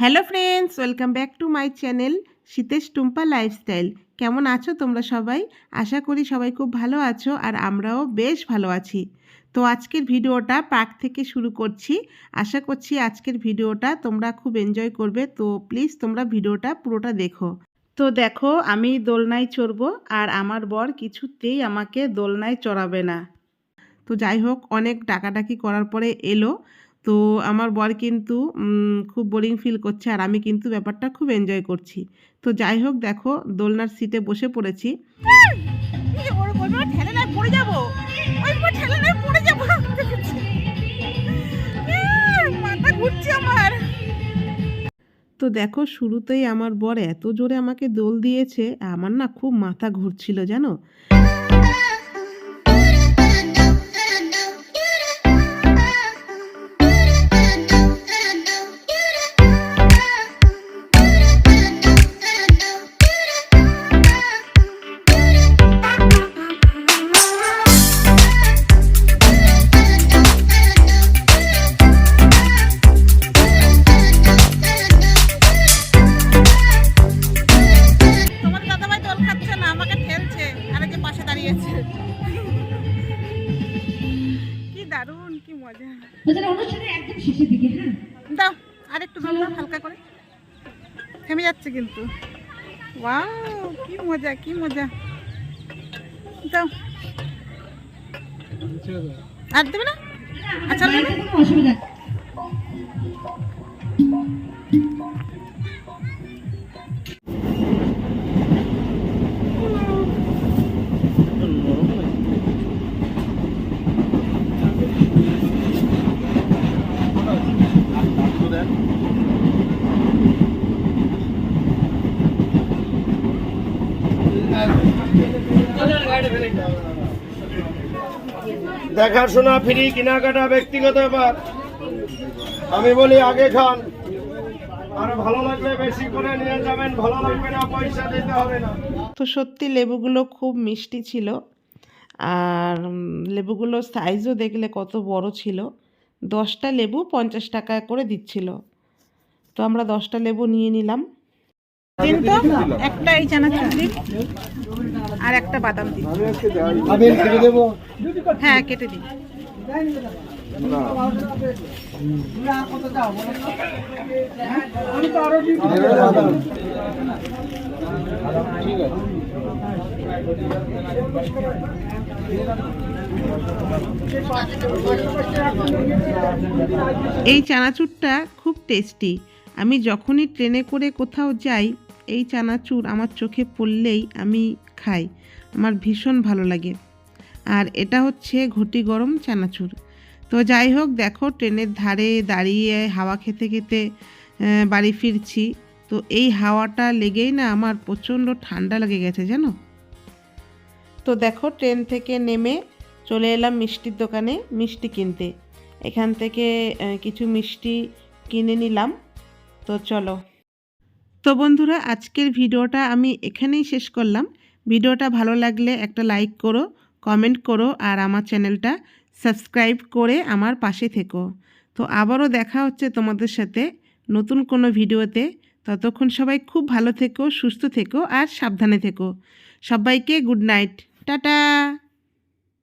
Hello friends, welcome back to my channel Shitesh Tumpa lifestyle. কেমন আছো তোমরা সবাই? আশা করি সবাই খুব ভালো আছো আর আমরাও বেশ ভালো আছি। তো আজকের ভিডিওটা পার্ক থেকে শুরু করছি। আশা করছি আজকের ভিডিওটা তোমরা খুব এনজয় করবে। তো প্লিজ তোমরা ভিডিওটা পুরোটা দেখো। তো দেখো, আমি দোলনায় চড়বো আর আমার বর কিছুতেই আমাকে দোলনায় চড়াবে না। তো যাই হোক অনেক ডাকাডাকি করার পরে এলো। তো আমার বর কিন্তু খুব বোরিং ফিল করছে আর আমি কিন্তু ব্যাপারটা খুব এনজয় করছি। তো যাই হোক দেখো দোলনার সিটে বসে পড়েছি। তো দেখো শুরুতেই আমার বর এত জোরে আমাকে দোল দিয়েছে আমার না খুব মাথা ঘুরছিল জানো? দারুণ কি মজা। তাহলে একদম শেষের দিকে হ্যাঁ? দাও আর একটু দাও হালকা করে। থেমে যাচ্ছে কিন্তু। ওয়াও কি মজা কি মজা। দাও। আর দেবে না? আচ্ছা অসুবিধা দেখাশোনা ফ্রি, কেনাকাটা ব্যক্তিগত ব্যাপার। আমি বলি, আগে খান। আর ভালো নিয়ে যাবেন, ভালো তো সত্যি লেবুগুলো খুব মিষ্টি ছিল। আর লেবুগুলোর সাইজও দেখলে কত বড় ছিল। দশটা লেবু পঞ্চাশ টাকা করে দিচ্ছিল। তো আমরা দশটা লেবু নিয়ে নিলাম। দিন তো একটা এই চানাচুর দিন আর একটা বাদাম দিন। হ্যাঁ কেটে দিন। এই চানাচুরটা খুব টেস্টি আমি যখনই ট্রেনে করে কোথাও যাই এই চানাচুর আমার চোখে পড়লেই আমি খাই। আমার ভীষণ ভালো লাগে। আর এটা হচ্ছে ঘটি গরম চানাচুর। তো যাই হোক, দেখো, ট্রেনের ধারে দাঁড়িয়ে হাওয়া খেতে খেতে বাড়ি ফিরছি। তো এই হাওয়াটা লেগেই না আমার প্রচণ্ড ঠান্ডা লেগে গেছে, জানো? তো দেখো, ট্রেন থেকে নেমে চলে এলাম মিষ্টির দোকানে মিষ্টি কিনতে। এখান থেকে কিছু মিষ্টি কিনে নিলাম। তো চলো। তো বন্ধুরা, আজকের ভিডিওটা আমি এখানেই শেষ করলাম। ভিডিওটা ভালো লাগলে একটা লাইক করো, কমেন্ট করো আর আমার চ্যানেলটা সাবস্ক্রাইব করে আমার পাশে থেকো। তো আবারও দেখা হচ্ছে তোমাদের সাথে নতুন কোনো ভিডিওতে। ততক্ষণ সবাই খুব ভালো থেকো, সুস্থ থেকো আর সাবধানে থেকো। সবাইকে গুড নাইট। টাটা!